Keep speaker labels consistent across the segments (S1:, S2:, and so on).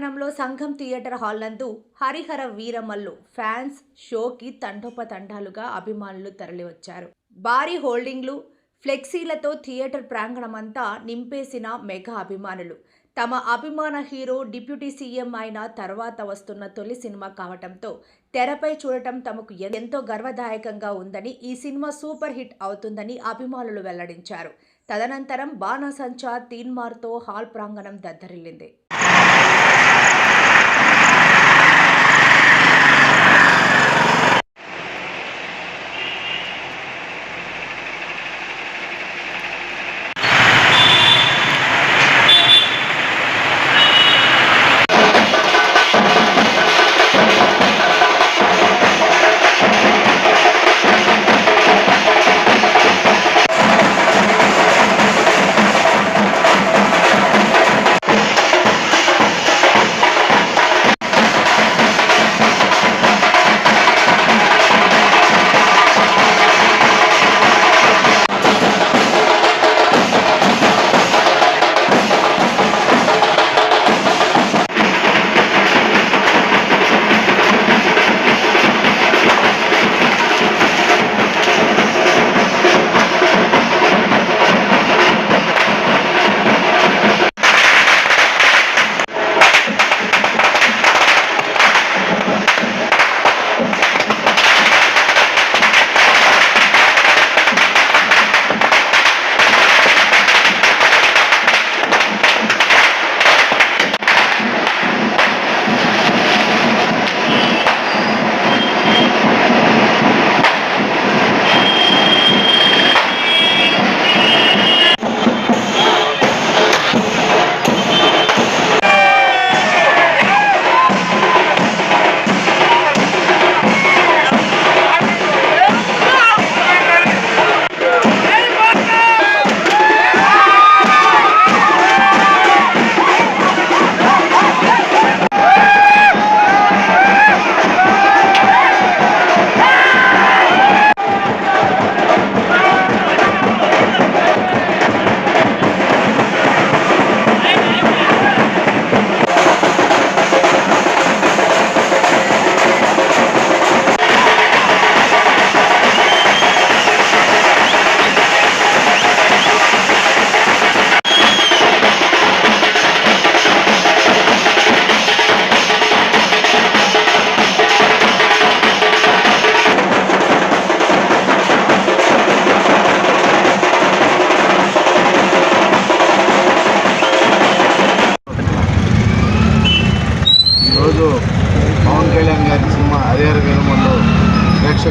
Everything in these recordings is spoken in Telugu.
S1: పట్టణంలో సంఘం థియేటర్ హాల్ నందు హరిహర వీరమల్లు ఫ్యాన్స్ షోకి తండోపతండాలుగా అభిమానులు తరలివచ్చారు. భారీ హోల్డింగ్లు ఫ్లెక్సీలతో థియేటర్ ప్రాంగణమంతా నింపేసిన మెగా అభిమానులు. తమ అభిమాన హీరో డిప్యూటీ సీఎం అయిన తర్వాత వస్తున్న తొలి సినిమా కావటంతో తెరపై చూడటం తమకు ఎంతో గర్వదాయకంగా ఉందని ఈ సినిమా సూపర్ హిట్ అవుతుందని అభిమానులు వెల్లడించారు. తదనంతరం బాణసంచా తీన్మార్తో హాల్ ప్రాంగణం దద్దరిల్లింది.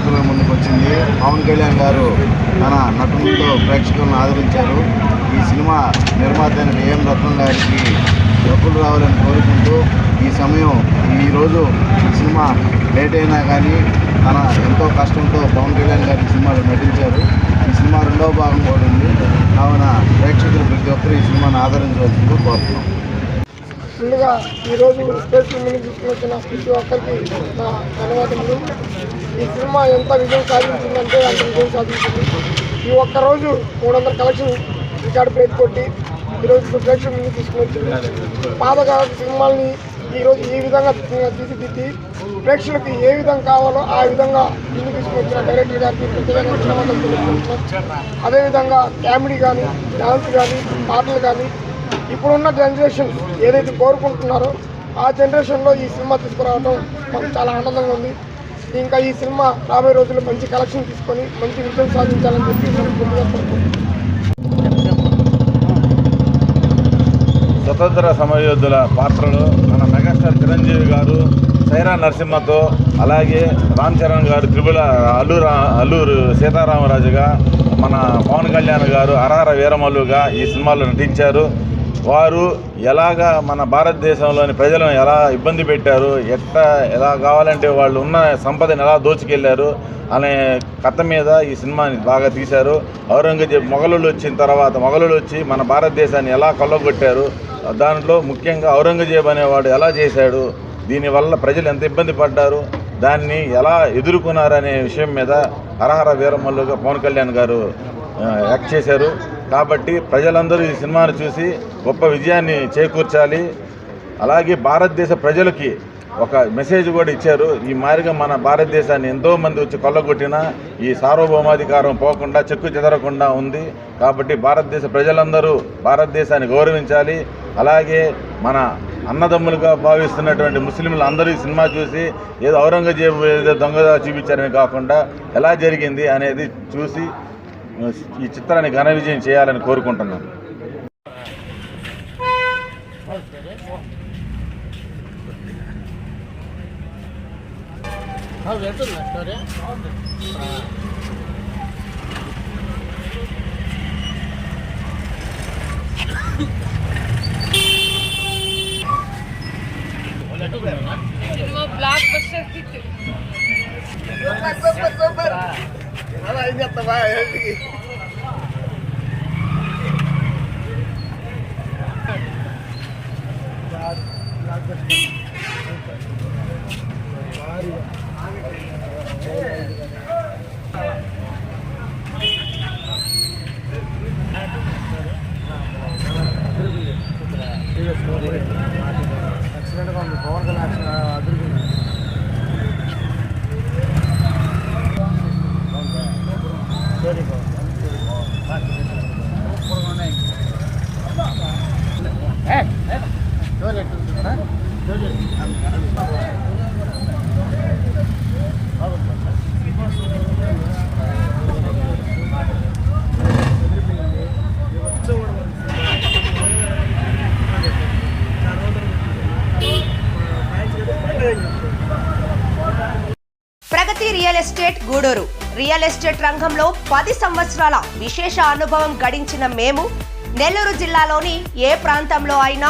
S2: ప్రేక్షకుల ముందుకు వచ్చింది. పవన్ కళ్యాణ్ గారు తన నటులతో ప్రేక్షకులను ఆదరించారు. ఈ సినిమా నిర్మాత అయిన ఏఎం రత్నం గారికి డబ్బులు రావాలని కోరుకుంటూ ఈ సమయం ఈరోజు ఈ సినిమా లేట్ అయినా కానీ తన ఎంతో కష్టంతో పవన్ కళ్యాణ్ గారి సినిమాలో నటించారు. ఈ సినిమా రెండవ భాగం కూడా ఉంది. కావున ప్రేక్షకులు ప్రతి ఒక్కరు ఈ సినిమాను ఆదరించవలసింది కోరుతున్నాం.
S3: ముందుగా ఈరోజు స్పేస్ ముందుకు వచ్చిన ప్రతి ఒక్కరికి నా ధన్యవాదములు. ఈ సినిమా ఎంత విజయం సాధించిందంటే అంత విజయం సాధించింది. ఈ ఒక్క రోజు మూడు వందల కలెక్షన్ రికార్డు బ్రేక్ కొట్టి ఈరోజు ప్రేక్షకుల ముందు తీసుకొచ్చింది పాతకాల సినిమాల్ని ఈరోజు ఈ విధంగా తీర్చిదిద్ది ప్రేక్షకులకు ఏ విధంగా కావాలో ఆ విధంగా ముందు తీసుకొచ్చిన డైరెక్టర్ గారికి ప్రత్యేకంగా ధన్యవాదాలు తెలుపుకుంటున్నాం. అదేవిధంగా కామెడీ కానీ డాన్స్ కానీ పాటలు కానీ ఇప్పుడున్న జనరేషన్ ఏదైతే కోరుకుంటున్నారో ఆ జనరేషన్లో ఈ సినిమా తీసుకురావడం మాకు చాలా ఆనందంగా ఉంది. ఇంకా ఈ సినిమా రాబోయే రోజుల్లో మంచి కలెక్షన్ తీసుకొని మంచి విజయం సాధించాలని చెప్పి
S4: స్వతంత్ర సమయోధుల పాత్రలో మన మెగాస్టార్ చిరంజీవి గారు సైరా నరసింహతో అలాగే రామ్ చరణ్ గారు త్రిపుల అల్లూరు అల్లూరు సీతారామరాజుగా మన పవన్ కళ్యాణ్ గారు అరహర వీరమల్లుగా ఈ సినిమాలో నటించారు. వారు ఎలాగా మన భారతదేశంలోని ప్రజలను ఎలా ఇబ్బంది పెట్టారు ఎట్లా ఎలా కావాలంటే వాళ్ళు ఉన్న సంపదను ఎలా దోచుకెళ్ళారు అనే కథ మీద ఈ సినిమాని బాగా తీశారు. ఔరంగజేబ్ మొఘలులు వచ్చిన తర్వాత మొఘలులు వచ్చి మన భారతదేశాన్ని ఎలా కొల్లగొట్టారు దాంట్లో ముఖ్యంగా ఔరంగజేబ్ అనేవాడు ఎలా చేశాడు దీనివల్ల ప్రజలు ఎంత ఇబ్బంది పడ్డారు దాన్ని ఎలా ఎదుర్కొన్నారనే విషయం మీద హరహర వీరమల్లుగా పవన్ కళ్యాణ్ గారు యాక్ట్ చేశారు. కాబట్టి ప్రజలందరూ ఈ సినిమాను చూసి గొప్ప విజయాన్ని చేకూర్చాలి. అలాగే భారతదేశ ప్రజలకి ఒక మెసేజ్ కూడా ఇచ్చారు. ఈ మారిగా మన భారతదేశాన్ని ఎంతోమంది వచ్చి కొల్లగొట్టినా ఈ సార్వభౌమాధికారం పోకుండా చెక్కు చెదరకుండా ఉంది. కాబట్టి భారతదేశ ప్రజలందరూ భారతదేశాన్ని గౌరవించాలి. అలాగే మన అన్నదమ్ములుగా భావిస్తున్నటువంటి ముస్లింలు అందరూ ఈ సినిమా చూసి ఏదో ఔరంగజేబు ఏదో దొంగగా చూపించారని కాకుండా ఎలా జరిగింది అనేది చూసి ఈ చిత్రాన్ని ఘన విజయం చేయాలని కోరుకుంటున్నాను.
S5: సినిమా బ్లాక్ బస్టర్ அதான் ஐங்கத்தவா எழுதி యాక్సిడెంట్ ఉంది Pawan Kalyan accident
S1: Pragati real estate Gudur. Real estate రంగంలో పది సంవత్సరాల విశేష అనుభవం గడించిన మేము నెల్లూరు జిల్లాలోని ఏ ప్రాంతంలో అయినా